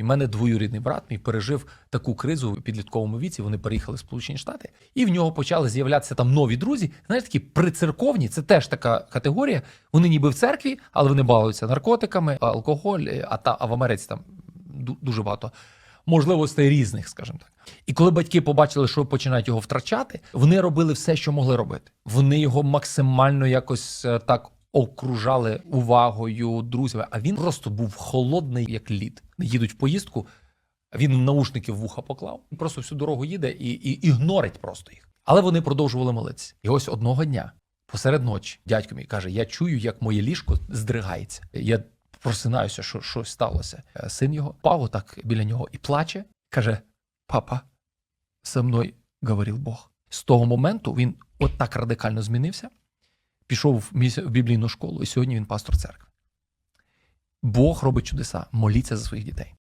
У мене двоюрідний брат мій пережив таку кризу у підлітковому віці. Вони переїхали в Сполучені Штати, і в нього почали з'являтися там нові друзі. Знаєш, такі прицерковні. Це теж така категорія. Вони ніби в церкві, але вони балуються наркотиками, алкоголь. е, А та а в Америці там дуже багато можливостей різних, скажімо так. І коли батьки побачили, що починають його втрачати, вони робили все, що могли робити. Вони його максимально якось е, так окружали увагою, друзями. А він просто був холодний, як лід. Їдуть в поїздку. Він наушники в вуха поклав, просто всю дорогу їде і, і ігнорить просто їх. Але вони продовжували молитися. І ось одного дня, посеред ночі, дядько мій каже: Я чую, як моє ліжко здригається. Я просинаюся, що щось сталося. Е, Син його пав отак біля нього і плаче. каже: Папа, со мною говорив Бог. З того моменту він от так радикально змінився, пішов в біблійну школу, і сьогодні він пастор церкви. Бог робить чудеса. Моліться за своїх дітей.